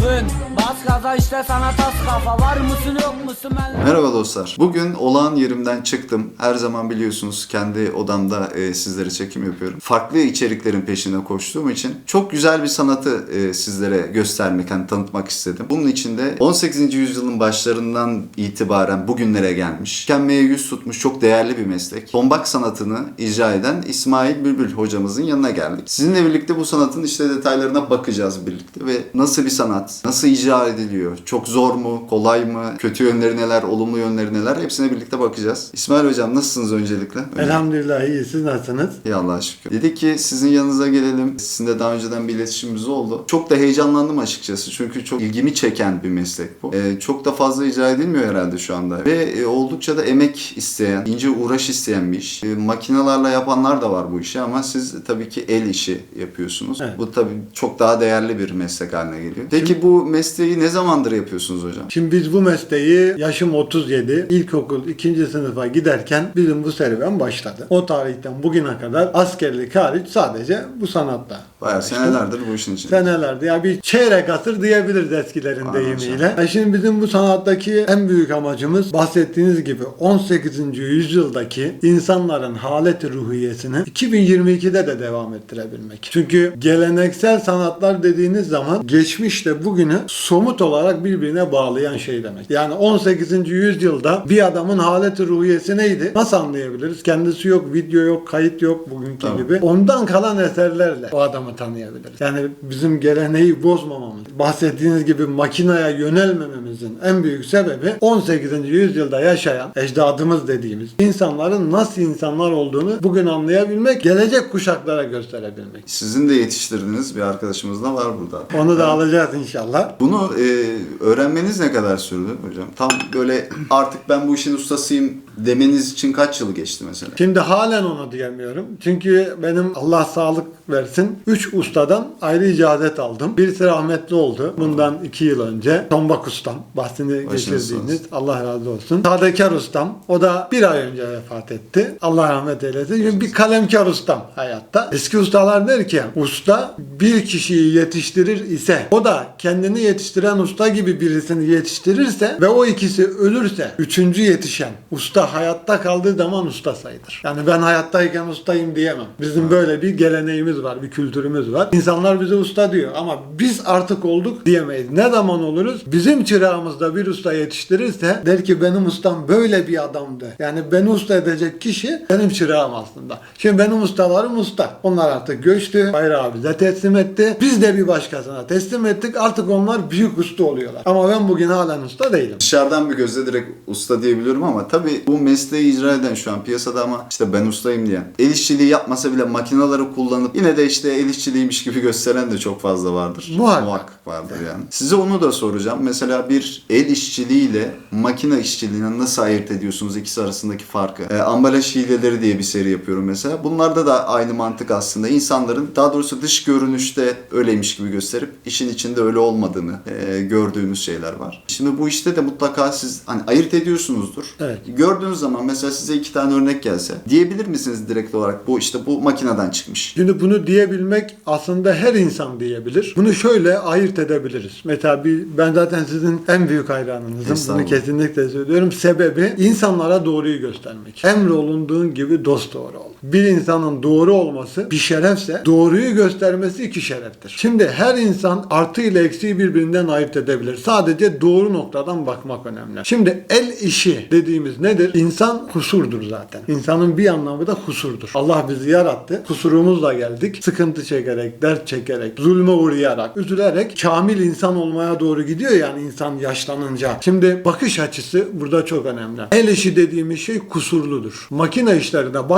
wünscht. Merhaba dostlar. Bugün olağan yerimden çıktım. Her zaman biliyorsunuz kendi odamda e, sizlere çekim yapıyorum. Farklı içeriklerin peşinde koştuğum için çok güzel bir sanatı e, sizlere göstermek, hani tanıtmak istedim. Bunun için de 18. yüzyılın başlarından itibaren bugünlere gelmiş, tükenmeye yüz tutmuş çok değerli bir meslek. Tombak sanatını icra eden İsmail Bülbül hocamızın yanına geldik. Sizinle birlikte bu sanatın işte detaylarına bakacağız birlikte ve nasıl bir sanat, nasıl icra ediliyor, çok zor mu, kolay mı, kötü yönleri neler, olumlu yönleri neler hepsine birlikte bakacağız. İsmail hocam nasılsınız öncelikle? Önce- Elhamdülillah iyi. Siz nasılsınız? İyi Allah'a şükür. Dedik ki sizin yanınıza gelelim. Sizinle daha önceden bir iletişimimiz oldu. Çok da heyecanlandım açıkçası. Çünkü çok ilgimi çeken bir meslek bu. Ee, çok da fazla icra edilmiyor herhalde şu anda. Ve e, oldukça da emek isteyen, ince uğraş isteyen bir iş. E, makinelerle yapanlar da var bu işi ama siz tabii ki el işi yapıyorsunuz. Evet. Bu tabii çok daha değerli bir meslek haline geliyor. Peki bu mesleği ne zamandır yapıyorsunuz hocam? Şimdi biz bu mesleği yaşım 37, ilkokul 2. sınıfa giderken bizim bu serüven başladı. O tarihten bugüne kadar askerlik hariç sadece bu sanatta. Bayağı uğraştım. senelerdir bu işin içinde. Senelerdi. Ya bir çeyrek asır diyebiliriz eskilerin Aa, deyimiyle. Ya şimdi bizim bu sanattaki en büyük amacımız bahsettiğiniz gibi 18. yüzyıldaki insanların haleti ruhiyesini 2022'de de devam ettirebilmek. Çünkü geleneksel sanatlar dediğiniz zaman geçmişle bugünü somut olarak birbirine bağlayan şey demek. Yani 18. yüzyılda bir adamın haleti ruhiyesi neydi? Nasıl anlayabiliriz? Kendisi yok, video yok, kayıt yok bugünkü Tabii. gibi. Ondan kalan eserlerle o adamı tanıyabiliriz. Yani bizim geleneği bozmamamız, bahsettiğiniz gibi makineye yönelmememizin en büyük sebebi 18. yüzyılda yaşayan ecdadımız dediğimiz insanların nasıl insanlar olduğunu bugün anlayabilmek, gelecek kuşaklara gösterebilmek. Sizin de yetiştirdiğiniz bir arkadaşımız da var burada. Onu da alacağız inşallah. Bunu e, öğrenmeniz ne kadar sürdü hocam? Tam böyle artık ben bu işin ustasıyım demeniz için kaç yıl geçti mesela? Şimdi halen onu diyemiyorum. Çünkü benim Allah sağlık versin 3 ustadan ayrı icazet aldım. Birisi rahmetli oldu. Bundan 2 yıl önce. Tombak ustam. Bahsini geçirdiğiniz. Allah razı olsun. Sadekar ustam. O da bir ay önce vefat etti. Allah rahmet eylesin. Çünkü bir kalemkar ustam hayatta. Eski ustalar der ki usta bir kişiyi yetiştirir ise o da kendini yetiştiren usta gibi birisini yetiştirirse ve o ikisi ölürse üçüncü yetişen usta hayatta kaldığı zaman usta sayılır. Yani ben hayattayken ustayım diyemem. Bizim böyle bir geleneğimiz var, bir kültürümüz var. İnsanlar bize usta diyor ama biz artık olduk diyemeyiz. Ne zaman oluruz? Bizim çırağımızda bir usta yetiştirirse der ki benim ustam böyle bir adamdı. Yani beni usta edecek kişi benim çırağım aslında. Şimdi benim ustalarım usta. Onlar artık göçtü. Bayrağı bize teslim etti. Biz de bir başkasına teslim ettik. Artık onlar büyük usta oluyorlar. Ama ben bugün halen usta değilim. Dışarıdan bir gözle direkt usta diyebiliyorum ama tabii bu mesleği icra eden şu an piyasada ama işte ben ustayım diyen. El işçiliği yapmasa bile makineleri kullanıp yine de işte el işçiliğiymiş gibi gösteren de çok fazla vardır. Muhakkak. vardır yani. Size onu da soracağım. Mesela bir el işçiliğiyle makine işçiliğini nasıl ayırt ediyorsunuz ikisi arasındaki farkı? Ee, ambalaj hileleri diye bir seri yapıyorum mesela. Bunlarda da aynı mantık aslında. İnsanların daha doğrusu dış görünüşte öyleymiş gibi gösterip işin içinde öyle olmadığını e, gördüğümüz şeyler var. Şimdi bu işte de mutlaka siz hani ayırt ediyorsunuzdur. Evet. Gördüğünüz zaman mesela size iki tane örnek gelse diyebilir misiniz direkt olarak bu işte bu makineden çıkmış. Şimdi bunu diyebilmek aslında her insan diyebilir. Bunu şöyle ayırt edebiliriz. Mesela bir, ben zaten sizin en büyük hayranınızım. Bunu kesinlikle söylüyorum. Sebebi insanlara doğruyu göstermek. Emrolunduğun gibi dost doğru ol. Bir insanın doğru olması bir şerefse doğruyu göstermesi iki şereftir. Şimdi her insan artı ile eksiği birbirinden ayırt edebilir. Sadece doğru noktadan bakmak önemli. Şimdi el işi dediğimiz nedir? İnsan kusurdur zaten. İnsanın bir anlamı da kusurdur. Allah bizi yarattı. Kusurumuzla geldik. Sıkıntı çekerek, dert çekerek, zulme uğrayarak, üzülerek kamil insan olmaya doğru gidiyor yani insan yaşlanınca. Şimdi bakış açısı burada çok önemli. El işi dediğimiz şey kusurludur. Makine işlerine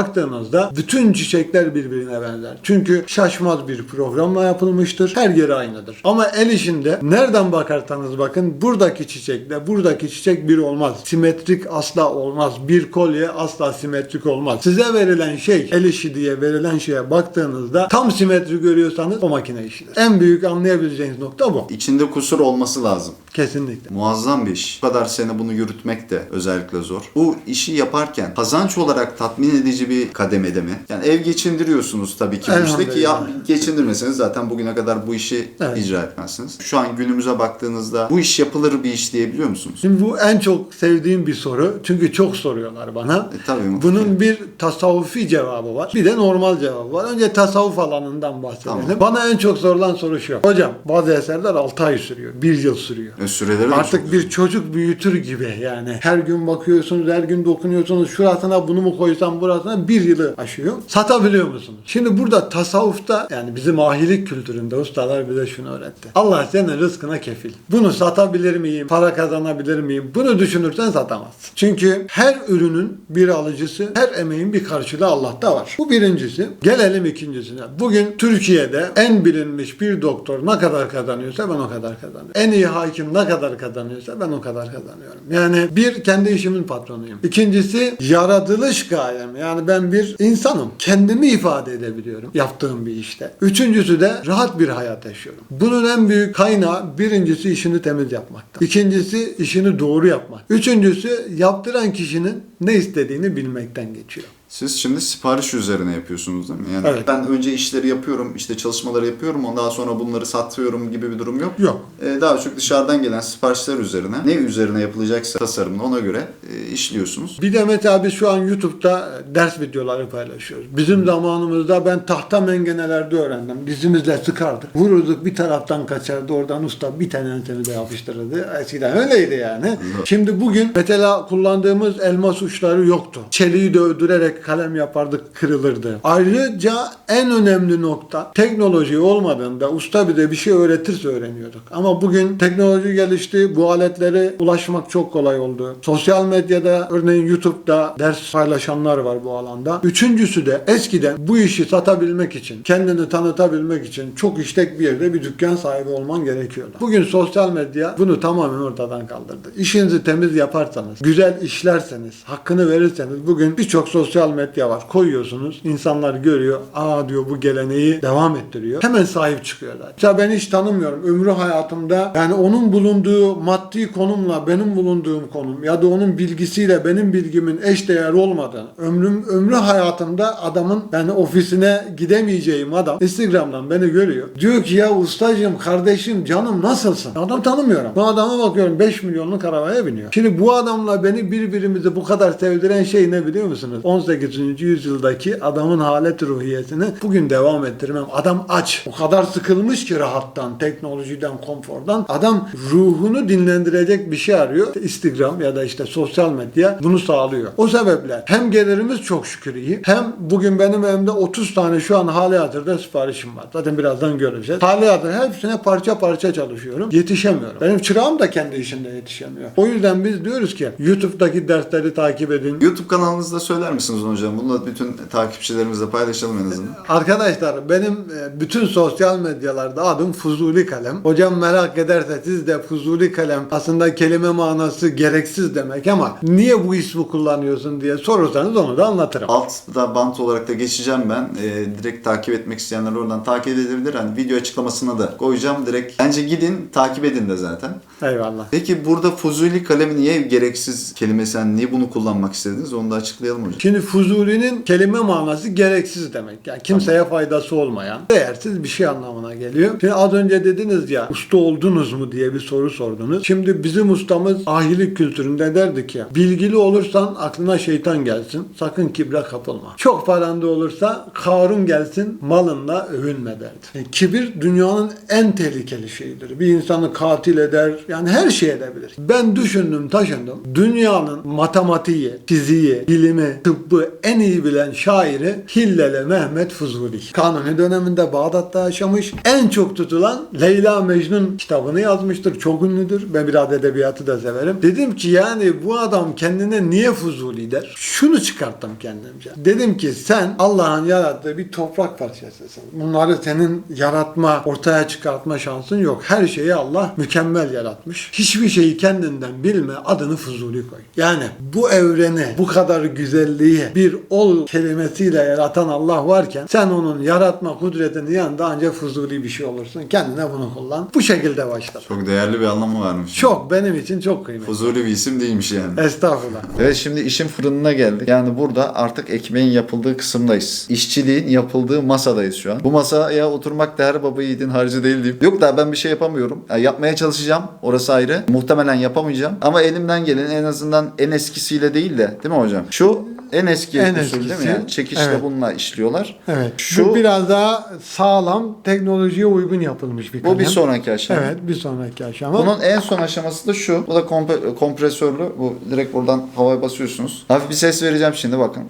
baktığınızda bütün çiçekler birbirine benzer. Çünkü şaşmaz bir programla yapılmıştır. Her yeri aynıdır. Ama el işinde nereden bakarsanız bakın buradaki çiçekle buradaki çiçek bir olmaz. Simetrik asla olmaz. Bir kolye asla simetrik olmaz. Size verilen şey el işi diye verilen şeye baktığınızda tam simetri görüyorsanız o makine işidir. En büyük anlayabileceğiniz nokta bu. İçinde kusur olması lazım. Kesinlikle. Muazzam bir iş. Bu kadar sene bunu yürütmek de özellikle zor. Bu işi yaparken kazanç olarak tatmin edici bir kademede mi? Yani ev geçindiriyorsunuz tabii ki bu işte ki ya, geçindirmeseniz zaten bugüne kadar bu işi Evet. icra etmezsiniz. Şu an günümüze baktığınızda bu iş yapılır bir iş diyebiliyor musunuz? Şimdi bu en çok sevdiğim bir soru. Çünkü çok soruyorlar bana. E, tabii mutlaka. Bunun bir tasavvufi cevabı var. Bir de normal cevabı var. Önce tasavvuf alanından bahsedelim. Tamam. Bana en çok sorulan soru şu. Hocam bazı eserler 6 ay sürüyor. 1 yıl sürüyor. E, süreleri Artık bir çocuk büyütür gibi yani. Her gün bakıyorsunuz, her gün dokunuyorsunuz. Şurasına bunu mu koysam burasına bir yılı aşıyor. Satabiliyor musunuz? Şimdi burada tasavvufta yani bizim ahilik kültüründe ustalar bize şunu öğretti. Allah senin rızkına kefil. Bunu satabilir miyim? Para kazanabilir miyim? Bunu düşünürsen satamazsın. Çünkü her ürünün bir alıcısı, her emeğin bir karşılığı Allah'ta var. Bu birincisi. Gelelim ikincisine. Bugün Türkiye'de en bilinmiş bir doktor ne kadar kazanıyorsa ben o kadar kazanıyorum. En iyi hakim ne kadar kazanıyorsa ben o kadar kazanıyorum. Yani bir kendi işimin patronuyum. İkincisi yaratılış gayem. Yani ben bir insanım. Kendimi ifade edebiliyorum yaptığım bir işte. Üçüncüsü de rahat bir hayat yaşıyorum. Bunun en büyük kaynağı birincisi işini temiz yapmakta. İkincisi işini doğru yapmak. Üçüncüsü yaptıran kişinin ne istediğini bilmekten geçiyor. Siz şimdi sipariş üzerine yapıyorsunuz değil mi? Yani Evet. ben önce işleri yapıyorum, işte çalışmaları yapıyorum, ondan sonra bunları satıyorum gibi bir durum yok. Yok. Ee, daha çok dışarıdan gelen siparişler üzerine, ne üzerine yapılacaksa tasarımını ona göre e, işliyorsunuz. Bir de mesela biz şu an YouTube'da ders videoları paylaşıyoruz. Bizim zamanımızda ben tahta mengenelerde öğrendim. Dizimizle sıkardık. Vururduk bir taraftan kaçardı. Oradan usta bir tane de yapıştırırdı. Eskiden öyleydi yani. Şimdi bugün mesela kullandığımız elmas uçları yoktu. Çeliği dövdürerek kalem yapardık kırılırdı. Ayrıca en önemli nokta teknoloji olmadığında usta bize bir şey öğretirse öğreniyorduk. Ama bugün teknoloji gelişti. Bu aletlere ulaşmak çok kolay oldu. Sosyal medyada örneğin YouTube'da ders paylaşanlar var bu alanda. Üçüncüsü de eskiden bu işi satabilmek için, kendini tanıtabilmek için çok işlek bir yerde bir dükkan sahibi olman gerekiyordu. Bugün sosyal medya bunu tamamen ortadan kaldırdı. İşinizi temiz yaparsanız, güzel işlerseniz, hakkını verirseniz bugün birçok sosyal medya var. Koyuyorsunuz, insanlar görüyor. Aa diyor bu geleneği devam ettiriyor. Hemen sahip çıkıyorlar. Mesela ben hiç tanımıyorum. Ömrü hayatımda yani onun bulunduğu maddi konumla benim bulunduğum konum ya da onun bilgisiyle benim bilgimin eş değer olmadığı ömrüm ömrü hayatımda adamın yani ofisine gidemeyeceğim adam Instagram'dan beni görüyor. Diyor ki ya ustacığım, kardeşim, canım nasılsın? Adam tanımıyorum. Bu adama bakıyorum 5 milyonluk arabaya biniyor. Şimdi bu adamla beni birbirimizi bu kadar sevdiren şey ne biliyor musunuz? 18. yüzyıldaki adamın halet ruhiyetini bugün devam ettirmem. Adam aç. O kadar sıkılmış ki rahattan, teknolojiden, konfordan. Adam ruhunu dinlendirecek bir şey arıyor. İşte Instagram ya da işte sosyal medya bunu sağlıyor. O sebeple hem gelirimiz çok şükür iyi hem bugün benim elimde 30 tane şu an hali hazırda siparişim var. Zaten birazdan göreceğiz. Hali hazırda hepsine parça parça çalışıyorum. Yetişemiyorum. Benim çırağım da kendi işinde yetişemiyor. O yüzden biz diyoruz ki YouTube'daki dersleri takip edin. YouTube kanalınızda söyler misiniz hocam? Bunu da bütün takipçilerimizle paylaşalım en azından. Arkadaşlar benim e, bütün sosyal medyalarda adım Fuzuli Kalem. Hocam merak ederse siz de Fuzuli Kalem aslında kelime manası gereksiz demek ama niye bu ismi kullanıyorsun diye sorursanız onu da anlatırım. Altta bant olarak da geçeceğim ben. Ee, direkt takip etmek isteyenler oradan takip edebilir. Hani video açıklamasına da koyacağım direkt. Bence gidin takip edin de zaten. Eyvallah. Peki burada Fuzuli kalemi niye gereksiz kelimesi? Yani niye bunu kullanmak istediniz? Onu da açıklayalım hocam. Şimdi Fuzuli'nin kelime manası gereksiz demek. Yani kimseye faydası olmayan, değersiz bir şey anlamına geliyor. Şimdi az önce dediniz ya usta oldunuz mu diye bir soru sordunuz. Şimdi bizim ustamız ahilik kültüründe derdi ki bilgili olursan aklına şeytan gelsin. Sakın kibre kapılma. Çok paran da olursa Karun gelsin malınla övünme derdi. E, kibir dünyanın en tehlikeli şeyidir. Bir insanı katil eder. Yani her şey edebilir. Ben düşündüm taşındım. Dünyanın matematiği, fiziği, bilimi, tıbbı en iyi bilen şairi Hilleli Mehmet Fuzuli. Kanuni döneminde Bağdat'ta yaşamış. En çok tutulan Leyla Mecnun kitabını yazmıştır. Çok ünlüdür. Ben biraz edebiyatı da severim. Dedim ki yani bu adam kendine niye Fuzuli der? Şunu çıkarttım kendimce. Dedim ki sen Allah'ın yarattığı bir toprak parçasısın. Bunları senin yaratma, ortaya çıkartma şansın yok. Her şeyi Allah mükemmel yaratmış. Hiçbir şeyi kendinden bilme, adını Fuzuli koy. Yani bu evreni, bu kadar güzelliği bir ol kelimesiyle yaratan Allah varken sen onun yaratma kudretinin yanında ancak fuzuli bir şey olursun. Kendine bunu kullan. Bu şekilde başla. Çok değerli bir anlamı varmış. Çok benim için çok kıymetli. Fuzuli bir isim değilmiş yani. Estağfurullah. Evet şimdi işin fırınına geldik. Yani burada artık ekmeğin yapıldığı kısımdayız. İşçiliğin yapıldığı masadayız şu an. Bu masaya oturmak da her baba yiğidin harcı değil diyeyim. Yok da ben bir şey yapamıyorum. Yani yapmaya çalışacağım. Orası ayrı. Muhtemelen yapamayacağım. Ama elimden gelen en azından en eskisiyle değil de değil mi hocam? Şu en eski En usul değil mi? eskisi. Yani çekişle Evet. bununla işliyorlar. Evet. Şu Bu biraz daha sağlam, teknolojiye uygun yapılmış bir kalem. bu bir sonraki aşama. Evet, bir sonraki aşama. Bunun en son aşaması da şu. Bu da komp- kompresörlü. Bu direkt buradan havaya basıyorsunuz. Hafif bir ses vereceğim şimdi bakın.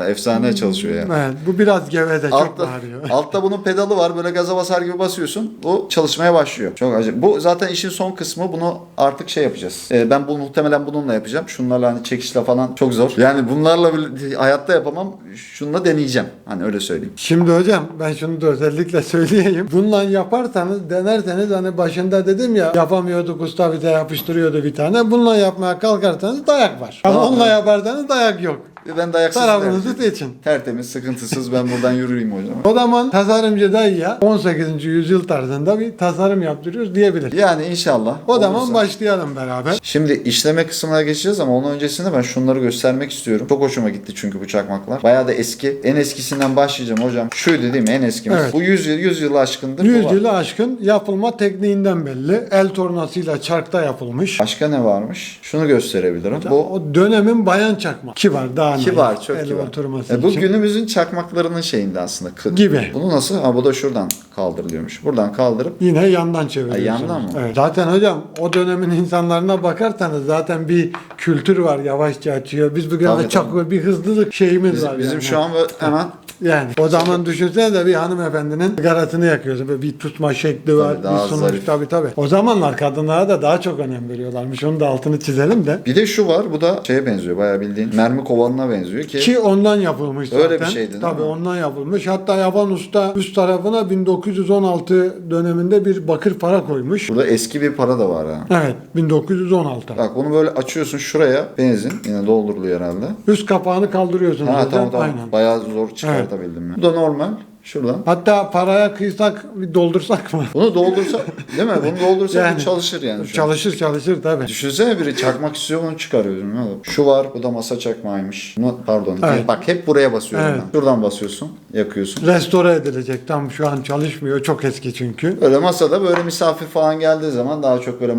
Ya efsane çalışıyor yani. Evet, bu biraz geveze, çok Altta, bağırıyor. altta bunun pedalı var. Böyle gaza basar gibi basıyorsun. Bu çalışmaya başlıyor. Çok acayip. Bu zaten işin son kısmı. Bunu artık şey yapacağız. Ee, ben bu muhtemelen bununla yapacağım. Şunlarla hani çekişle falan çok zor. Yani bunlarla bile- hayatta yapamam. Şununla deneyeceğim. Hani öyle söyleyeyim. Şimdi hocam ben şunu da özellikle söyleyeyim. Bununla yaparsanız, denerseniz hani başında dedim ya yapamıyorduk usta bize yapıştırıyordu bir tane. Bununla yapmaya kalkarsanız dayak var. Ama Tamam. onunla yaparsanız dayak yok. Ve ben dayaksız Tarafınızı tercih- seçin. Tertemiz, sıkıntısız ben buradan yürüyeyim hocam. O zaman tasarımcı dayıya 18. yüzyıl tarzında bir tasarım yaptırıyoruz diyebilir. Yani inşallah. O zaman olursa. başlayalım beraber. Şimdi işleme kısmına geçeceğiz ama onun öncesinde ben şunları göstermek istiyorum. Çok hoşuma gitti çünkü bu çakmaklar. Bayağı da eski. En eskisinden başlayacağım hocam. Şuydu değil mi en eskimiz? Evet. Bu 100 yıl, 100 yılı aşkındır. bu 100 var. yılı aşkın yapılma tekniğinden belli. El tornasıyla çarkta yapılmış. Başka ne varmış? Şunu gösterebilirim. Bu O dönemin bayan çakma. Kibar daha naif. kibar, çok El kibar. oturması E, bu için. günümüzün çakmaklarının şeyinde aslında. Kı- Gibi. Bunu nasıl? Ha bu da şuradan kaldırılıyormuş. Buradan kaldırıp Yine yandan çeviriyorsunuz. Ha, yandan mı? Evet. Zaten hocam o dönemin insanlarına bakarsanız zaten bir kültür var yavaşça açıyor. Biz bugün Tabii, çok bir hızlılık şeyimiz bizim, var. bizim yani. şu an böyle hemen Yani o zaman düşünsene de bir hanımefendinin sigarasını yakıyorsun. Böyle bir tutma şekli var. daha bir sunuş zarif. tabii tabii. O zamanlar kadınlara da daha çok önem veriyorlarmış. Onun da altını çizelim de. bir de şu var. Bu da şeye benziyor. Bayağı bildiğin mermi kovanına benziyor ki. Ki ondan yapılmış zaten. Öyle bir şeydi, değil Tabii mi? ondan yapılmış. Hatta yapan usta üst tarafına 1916 döneminde bir bakır para koymuş. Burada eski bir para da var ha. Evet 1916. Bak bunu böyle açıyorsun şuraya benzin yine dolduruluyor herhalde. Üst kapağını kaldırıyorsunuz. Ha hocam. tamam tamam. Aynen. Bayağı zor çıkartabildim ya. Bu da normal. Şuradan. Hatta paraya kıysak bir doldursak mı? Bunu doldursa değil mi? Bunu doldursa Yani. çalışır yani. Şu an. Çalışır çalışır tabii. Düşünsene biri çakmak istiyor bunu çıkarıyorum. ya. Şu var bu da masa çakmağıymış. Bunu, pardon. Evet. Bak hep buraya basıyorum Evet. ben. Şuradan basıyorsun. Yakıyorsun. Restore edilecek. Tam şu an çalışmıyor. Çok eski çünkü. Böyle masada böyle misafir falan geldiği zaman daha çok böyle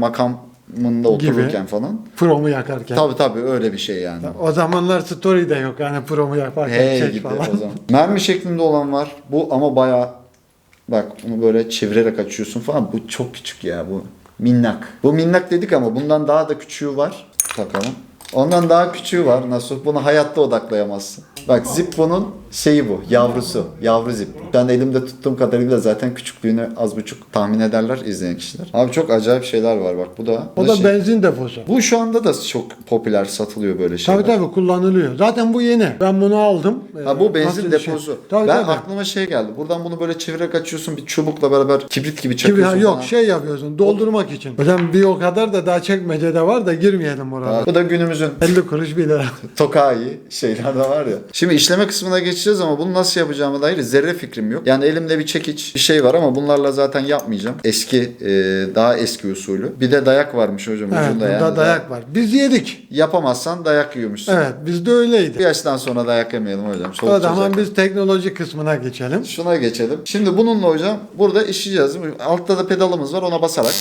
makamında otururken falan. Promu yakarken. Tabii tabii öyle bir şey yani. O zamanlar story de yok. Yani promu yaparken Hey çek gibi falan. o zaman. Mermi şeklinde olan var. Bu ama bayağı bak bunu böyle çevirerek açıyorsun falan. Bu çok küçük ya bu. Minnak. Bu minnak dedik ama bundan daha da küçüğü var. Takalım. Ondan daha küçüğü var. Nasıl? Bunu hayatta odaklayamazsın. Bak Zippo'nun şeyi bu. Yavrusu. Yavru Zippo. Ben elimde tuttuğum kadarıyla zaten küçüklüğünü az buçuk tahmin ederler izleyen kişiler. Abi çok acayip şeyler var bak. Bu da. O da şey- benzin deposu. Bu şu anda da çok popüler satılıyor böyle şeyler. Tabii tabii kullanılıyor. Zaten bu yeni. Ben bunu aldım. Ha bu Ee, benzin nasıl bir şey? deposu. Tabii ben tabii. aklıma şey geldi. Buradan bunu böyle çevirerek açıyorsun bir çubukla beraber kibrit gibi çakıyorsun. ha, yok falan. şey yapıyorsun doldurmak için. Hocam bir o kadar da daha çekmecede var da girmeyelim oraya. Bu da günümüzün 50 kuruş 1 lira. tokai şeyler de var ya. Şimdi işleme kısmına geçeceğiz ama bunu nasıl yapacağıma dair zerre fikrim yok. Yani elimde bir çekiç bir şey var ama bunlarla zaten yapmayacağım. Eski e, daha eski usulü. Bir de dayak varmış hocam Evet ucunda yani. dayak var. Biz yedik. Yapamazsan dayak yiyormuşsun. Evet bizde öyleydi. Bir yaştan sonra dayak yemeyelim hocam. O Soğutacak. zaman biz teknoloji kısmına geçelim. Şuna geçelim. Şimdi bununla hocam burada işleyeceğiz. Altta da pedalımız var ona basarak.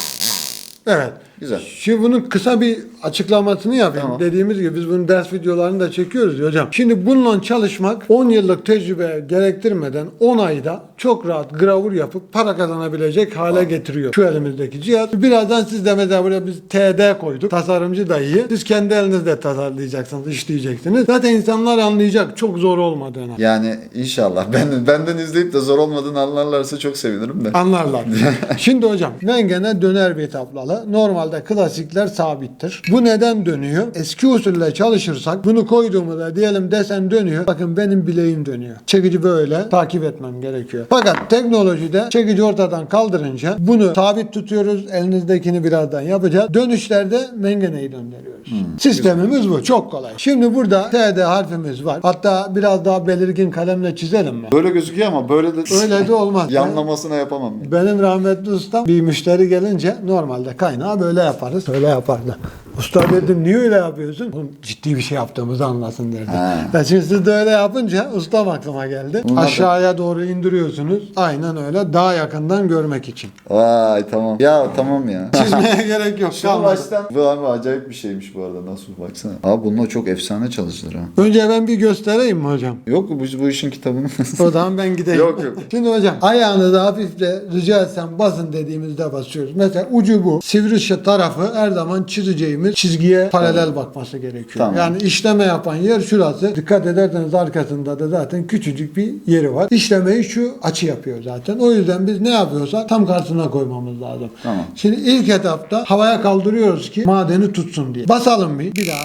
Evet. Güzel. Şimdi bunun kısa bir açıklamasını yapayım. Tamam. Dediğimiz gibi biz bunun ders videolarını da çekiyoruz ya hocam. Şimdi bununla çalışmak 10 yıllık tecrübe gerektirmeden 10 ayda çok rahat gravür yapıp para kazanabilecek hale getiriyor şu elimizdeki cihaz. Birazdan siz de mesela buraya biz TD koyduk. Tasarımcı dayıyı. Siz kendi elinizde tasarlayacaksınız, işleyeceksiniz. Zaten insanlar anlayacak çok zor olmadığını. Yani inşallah ben, benden izleyip de zor olmadığını anlarlarsa çok sevinirim de. Anlarlar. Şimdi hocam rengene döner bir tablo alalım. Normalde klasikler sabittir. Bu neden dönüyor? Eski usulle çalışırsak bunu koyduğumuzda diyelim desen dönüyor. Bakın benim bileğim dönüyor. Çekici böyle takip etmem gerekiyor. Fakat teknolojide çekici ortadan kaldırınca bunu sabit tutuyoruz. Elinizdekini birazdan yapacağız. Dönüşlerde mengeneyi döndürüyoruz. Sistemimiz bu. Çok kolay. Şimdi burada TD harfimiz var. Hatta biraz daha belirgin kalemle çizelim mi? Böyle gözüküyor ama böyle de Öyle de olmaz. yanlamasına yapamam. Benim rahmetli ustam bir müşteri gelince normalde kaynağı böyle yaparız. Öyle yapardı. Usta dedim niye öyle yapıyorsun? Oğlum ciddi bir şey yaptığımızı anlasın derdi. He. Ben şimdi siz de öyle yapınca ustam aklıma geldi. Bunlar da- Aşağıya doğru indiriyorsunuz. Aynen öyle daha yakından görmek için. Vay tamam. Ya tamam ya. Çizmeye gerek yok. Şunu kalmadı. baştan. Bu abi acayip bir şeymiş bu arada. Nasıl baksana. Abi bununla çok efsane çalışılır ha. Önce ben bir göstereyim mi hocam? Yok bu, bu işin kitabını. O zaman ben gideyim. Yok, yok. Şimdi hocam ayağınızı hafifle rica etsem basın dediğimizde basıyoruz. Mesela ucu bu. Sivri şu tarafı her zaman çizeceğimiz çizgiye paralel bakması gerekiyor. Tamam. Yani işleme yapan yer şurası. Dikkat ederseniz arkasında da zaten küçücük bir yeri var. İşlemeyi şu açı yapıyor zaten. O yüzden biz ne yapıyorsak tam karşısına koymamız lazım. Tamam. Şimdi ilk etapta havaya kaldırıyoruz ki madeni tutsun diye. Basalım bir. Bir daha.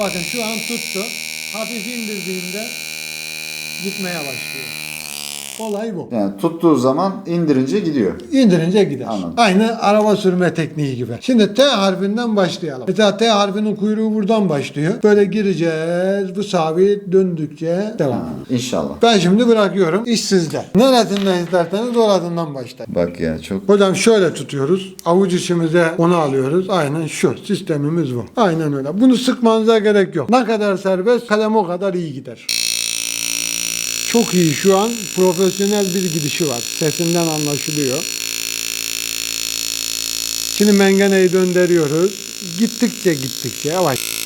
Bakın şu an tuttu. Hafif indirdiğimde gitmeye başlıyor. Olay bu. yani tuttuğu zaman indirince gidiyor. İndirince gider. Anladım. Aynı araba sürme tekniği gibi. Şimdi T harfinden başlayalım. Mesela T harfinin kuyruğu buradan başlıyor. Böyle gireceğiz. Bu sabit döndükçe devam. İnşallah. Ben şimdi bırakıyorum. İş sizde. Neresinden isterseniz orasından başlayın. Bak ya çok. Hocam şöyle tutuyoruz. Avuç içimize onu alıyoruz. Aynen şu. Sistemimiz bu. Aynen öyle. Bunu sıkmanıza gerek yok. Ne kadar serbest kalem o kadar iyi gider. Çok iyi şu an profesyonel bir gidişi var. Sesinden anlaşılıyor. Şimdi mengeneyi döndürüyoruz. Gittikçe gittikçe yavaş.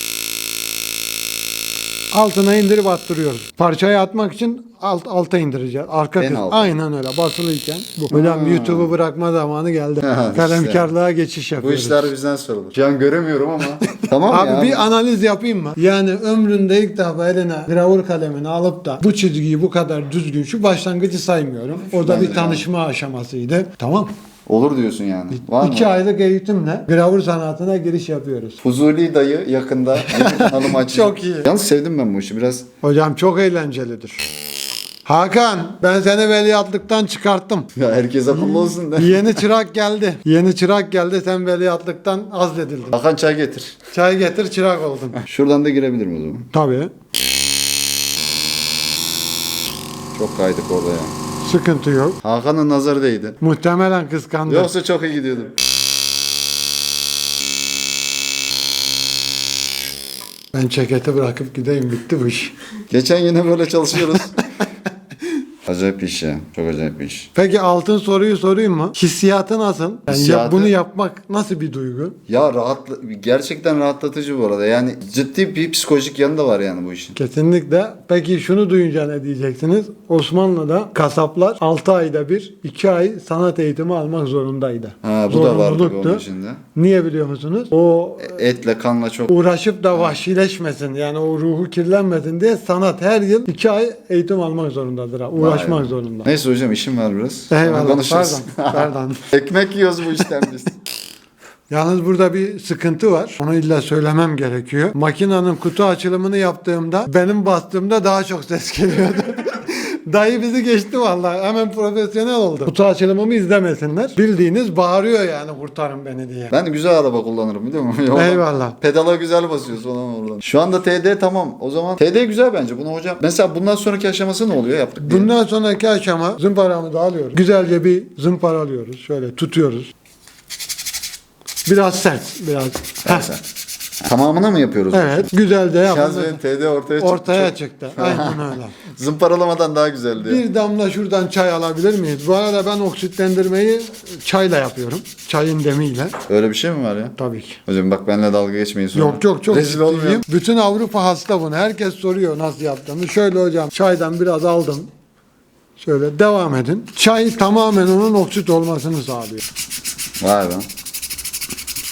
Altına indirip attırıyoruz. Parçayı atmak için alt, alta indireceğiz. Arka En kız. alta. Aynen öyle basılıyken. Bu. Hocam YouTube'u bırakma zamanı geldi. Ha, Kalemkarlığa geçiş Bu yapıyoruz. işler bizden sorulur. Şu an göremiyorum ama. tamam Abi ya. bir analiz yapayım mı? Yani ömründe ilk defa eline gravür kalemini alıp da bu çizgiyi bu kadar düzgün şu başlangıcı saymıyorum. Orada bir tanışma aşamasıydı. Tamam. Olur diyorsun yani. Var İki mı? aylık eğitimle gravür sanatına giriş yapıyoruz. Fuzuli dayı yakında yeni kanalımı açacak. Çok iyi. Yalnız sevdim ben bu işi biraz. Hocam çok eğlencelidir. Hakan ben seni veliahtlıktan çıkarttım. Ya herkes akıllı olsun da. Yeni çırak geldi. Yeni çırak geldi sen veliahtlıktan azledildin. Hakan çay getir. Çay getir çırak oldun. Şuradan da girebilirim o zaman. Tabii. Çok kaydık orada ya. Sıkıntı yok. Hakan'ın nazarı değdi. Muhtemelen kıskandı. Yoksa çok iyi gidiyordum. Ben ceketi bırakıp gideyim bitti bu iş. Geçen yine böyle çalışıyoruz. acayip bir iş ya. Çok acayip bir iş. Peki altın soruyu sorayım mı? Hissiyatı nasıl? Yani ya- Hissiyatı- bunu yapmak nasıl bir duygu? Ya rahat gerçekten rahatlatıcı bu arada. Yani ciddi bir psikolojik yanı da var yani bu işin. Kesinlikle. Peki şunu duyunca ne diyeceksiniz? Osmanlı'da kasaplar 6 ayda bir 2 ay sanat eğitimi almak zorundaydı. Ha bu da var tabii Zorunluluktu. onun içinde. Niye biliyor musunuz? O Etle kanla çok. uğraşıp da vahşileşmesin yani o ruhu kirlenmesin diye sanat her yıl 2 ay eğitim almak zorundadır. ha, Uğraşmak Vay be. zorunda. Neyse hocam işim var biraz. Eyvallah. Konuşuruz. Pardon. Pardon. Ekmek yiyoruz bu işten biz. Yalnız burada bir sıkıntı var. Onu illa söylemem gerekiyor. Makinenin kutu açılımını yaptığımda benim bastığımda daha çok ses geliyordu. Dayı bizi geçti vallahi. Hemen profesyonel oldu. Kutu açılımımı izlemesinler. Bildiğiniz bağırıyor yani kurtarın beni diye. Ben güzel araba kullanırım biliyor musun? Yolda Eyvallah. Pedala güzel basıyorsun falan oradan. Şu anda TD tamam. O zaman TD güzel bence. Bunu hocam. Mesela bundan sonraki aşaması ne oluyor yaptık diye. Bundan sonraki aşama zımparamı da alıyoruz. Güzelce bir zımparalıyoruz. Şöyle tutuyoruz. Biraz sert. Biraz. Heh, Neyse. Tamamını mı yapıyoruz? evet. Güzel de Yalnız yapın. benim TD ortaya çıktı. Ortaya Çok- çıktı. Aynen öyle. Zımparalamadan daha güzeldi. Bir damla şuradan çay alabilir miyiz? Bu arada ben oksitlendirmeyi çayla yapıyorum. Çayın demiyle. Öyle bir şey mi var ya? Tabii ki. Hocam bak benimle dalga geçmeyin sonra. Yok yok çok Rezil ciddiyim. Bütün Avrupa hasta bunu. Herkes soruyor nasıl yaptığımı. Şöyle hocam çaydan biraz aldım. Şöyle devam edin. Çay tamamen onun oksit olmasını sağlıyor. Vay be.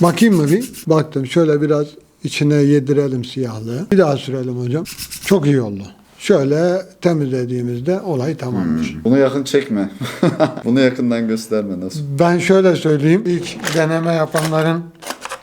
Bakayım mı bir? Baktım şöyle biraz içine yedirelim siyahlığı. Bir daha sürelim hocam. Çok iyi oldu. Şöyle temizlediğimizde olay tamamdır. Bunu yakın çekme. Bunu yakından gösterme nasıl. Ben şöyle söyleyeyim. ilk deneme yapanların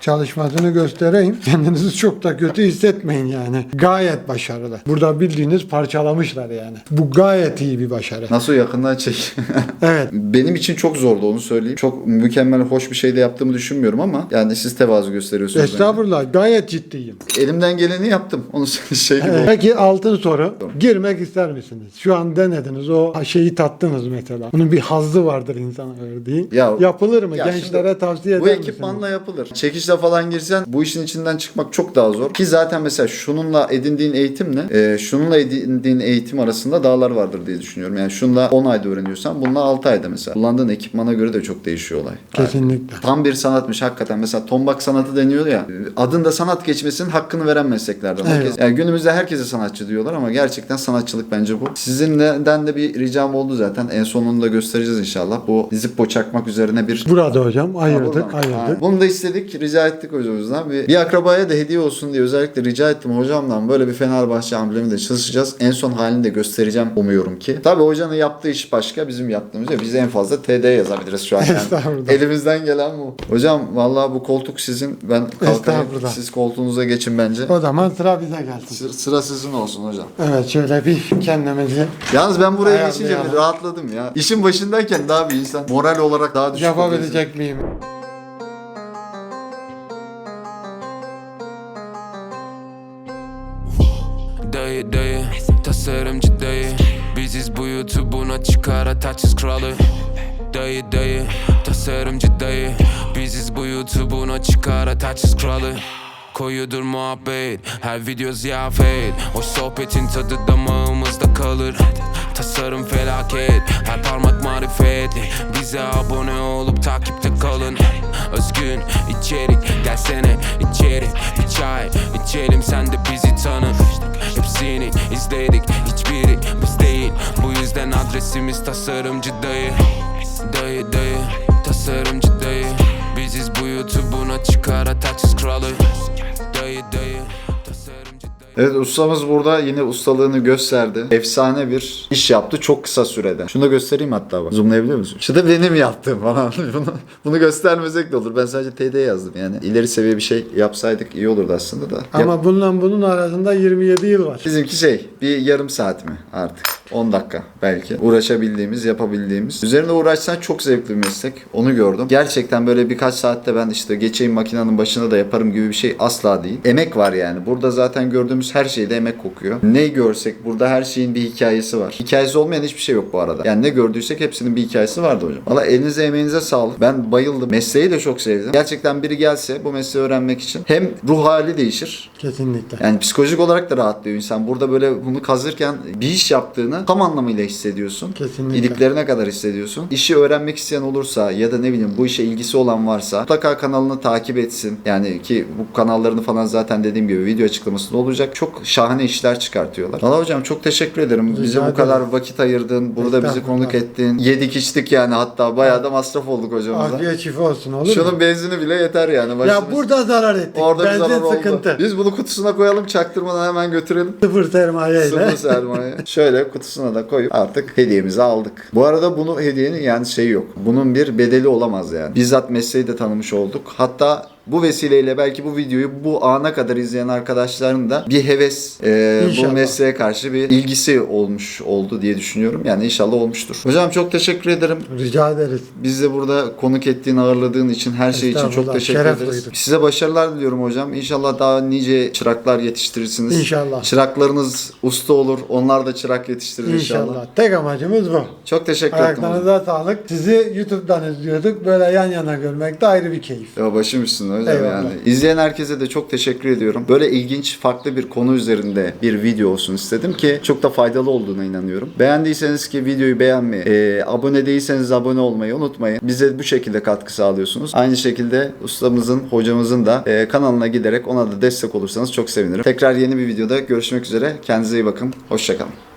çalışmasını göstereyim. Kendinizi çok da kötü hissetmeyin yani. Gayet başarılı. Burada bildiğiniz parçalamışlar yani. Bu gayet iyi bir başarı. Nasıl yakından çek. Evet. Benim için çok zordu onu söyleyeyim. Çok mükemmel, hoş bir şey de yaptığımı düşünmüyorum ama yani siz tevazu gösteriyorsunuz. Estağfurullah. Gayet ciddiyim. Elimden geleni yaptım. Onu şey gibi. Evet. Peki altın soru. Girmek ister misiniz? Şu an denediniz. O şeyi tattınız mesela. Bunun bir hazzı vardır insana verdiği. Ya- Yapılır mı? Ya Gençlere şimdi tavsiye Bu eder ekipmanla misiniz? yapılır. Falan girsen bu işin içinden çıkmak çok daha zor. Ki zaten mesela şununla edindiğin eğitimle e, şununla edindiğin eğitim arasında dağlar vardır diye düşünüyorum. Yani şunla 10 ayda öğreniyorsan bununla 6 ayda mesela. Kullandığın ekipmana göre de çok değişiyor olay. Kesinlikle. Tam bir sanatmış hakikaten. Mesela tombak sanatı deniyor ya. Adında sanat geçmesinin hakkını veren mesleklerden. Evet. Herkes, yani günümüzde herkese sanatçı diyorlar ama gerçekten sanatçılık bence bu. Sizinden de bir ricam oldu zaten. En sonunu da göstereceğiz inşallah. Bu Zippo çakmak üzerine bir Burada hocam Ha, ayırdık. Ha, ayırdık. Bunu da istedik, rica ettik o yüzden. Bir, bir akrabaya da hediye olsun diye özellikle rica ettim hocamdan. Böyle bir Fenerbahçe amblemi de çalışacağız. En son halini de göstereceğim umuyorum ki. Tabii hocanın yaptığı iş başka, bizim yaptığımız ya. Biz en fazla TD yazabiliriz şu an. Yani. Elimizden gelen bu. Hocam vallahi bu koltuk sizin. Ben kalkayım. Siz koltuğunuza geçin bence. O zaman sıra bize gelsin. Sı- Sıra sizin olsun hocam. Evet şöyle bir kendimizi Yalnız ben buraya geçince bir rahatladım ya. İşin başındayken daha bir insan moral olarak daha düşük yapabilecek miyim? Ara taçsız kralı. Dayı dayı tasarımcı dayı. Biziz bu YouTube'un açık ara taçsız kralı Koyudur muhabbet. Her video ziyafet. Hoş sohbetin tadı damağımızda kalır. Tasarım felaket. Her parmak marifetli Bize abone olup takipte kalın. Özgün içerik. Gelsene içeri. Bir çay içelim. Sen de bizi tanı. Hepsini izledik. Hiçbiri biz değil. Bu yüzden adresimiz tasarımcı dayı. Dayı dayı. Tasarımcı dayı. Biziz bu YouTube'un açık ara taçsız kralı Evet ustamız burada yine ustalığını gösterdi. Efsane bir iş yaptı çok kısa sürede. Şunu da göstereyim hatta bak. Zoomlayabiliyor musun? Şu da benim yaptığım falan. bunu, bunu göstermesek de olur. Ben sadece TD yazdım yani. İleri seviye bir şey yapsaydık iyi olurdu aslında da. Ama Yap- bununla bunun arasında 27 yıl var. Bizimki şey bir yarım saat mi artık? 10 dakika belki. Uğraşabildiğimiz, yapabildiğimiz. Üzerinde uğraşsan çok zevkli bir meslek. Onu gördüm. Gerçekten böyle birkaç saatte ben işte geçeyim makinenin başında da yaparım gibi bir şey asla değil. Emek var yani. Burada zaten gördüğümüz her şeyde emek kokuyor. Ne görsek burada her şeyin bir hikayesi var. Hikayesi olmayan hiçbir şey yok bu arada. Yani ne gördüysek hepsinin bir hikayesi vardı hocam. Valla elinize emeğinize sağlık. Ben bayıldım. Mesleği de çok sevdim. Gerçekten biri gelse bu mesleği öğrenmek için hem ruh hali değişir Kesinlikle. yani psikolojik olarak da rahatlıyor insan. Burada böyle bunu kazırken bir iş yaptığını tam anlamıyla hissediyorsun. Kesinlikle. İliklerine kadar hissediyorsun. İşi öğrenmek isteyen olursa ya da ne bileyim bu işe ilgisi olan varsa mutlaka kanalını takip etsin. Yani ki bu kanallarını falan zaten dediğim gibi video açıklamasında olacak. Çok şahane işler çıkartıyorlar. Valla hocam çok teşekkür ederim. Rica Bize bu kadar vakit ayırdın. Burada bizi konuk ettin. Yedik içtik yani hatta bayağı da masraf olduk hocamıza. Afiyet şifa olsun olur mu? Şunun benzini bile yeter yani. Ya Başımız- burada zarar ettik. Orada Benzin zarar oldu. sıkıntı. Biz bunu kutusuna koyalım çaktırmadan hemen götürelim. Sıfır sermaye ile. Sıfır sermaye. Şöyle kutusuna da koyup artık hediyemizi aldık. Bu arada bunu hediyenin yani şeyi yok. Bunun bir bedeli olamaz yani. Bizzat mesleği de tanımış olduk. Hatta bu vesileyle belki bu videoyu bu ana kadar izleyen arkadaşların da bir heves e, bu mesleğe karşı bir ilgisi olmuş oldu diye düşünüyorum. Yani inşallah olmuştur. Hocam çok teşekkür ederim. Rica ederiz. Biz de burada konuk ettiğin, ağırladığın için her şey için çok teşekkür şeref ederiz. duyduk. Size başarılar diliyorum hocam. İnşallah daha nice çıraklar yetiştirirsiniz. İnşallah. Çıraklarınız usta olur. Onlar da çırak yetiştirir inşallah. İnşallah. Tek amacımız bu. Çok teşekkür hocam. Ayaklarınıza sağlık. Sizi YouTube'dan izliyorduk. Böyle yan yana görmek de ayrı bir keyif. Ya başım üstüne hocam Eyvallah. yani. İzleyen herkese de çok teşekkür ediyorum. Böyle ilginç, farklı bir konu üzerinde bir video olsun istedim ki çok da faydalı olduğuna inanıyorum. Beğendiyseniz ki videoyu beğenmeyi, e, abone değilseniz abone olmayı unutmayın. Bize bu şekilde katkı sağlıyorsunuz. Aynı şekilde ustamızın, hocamızın da e, kanalına giderek ona da destek olursanız çok sevinirim. Tekrar yeni bir videoda görüşmek üzere. Kendinize iyi bakın. Hoşçakalın.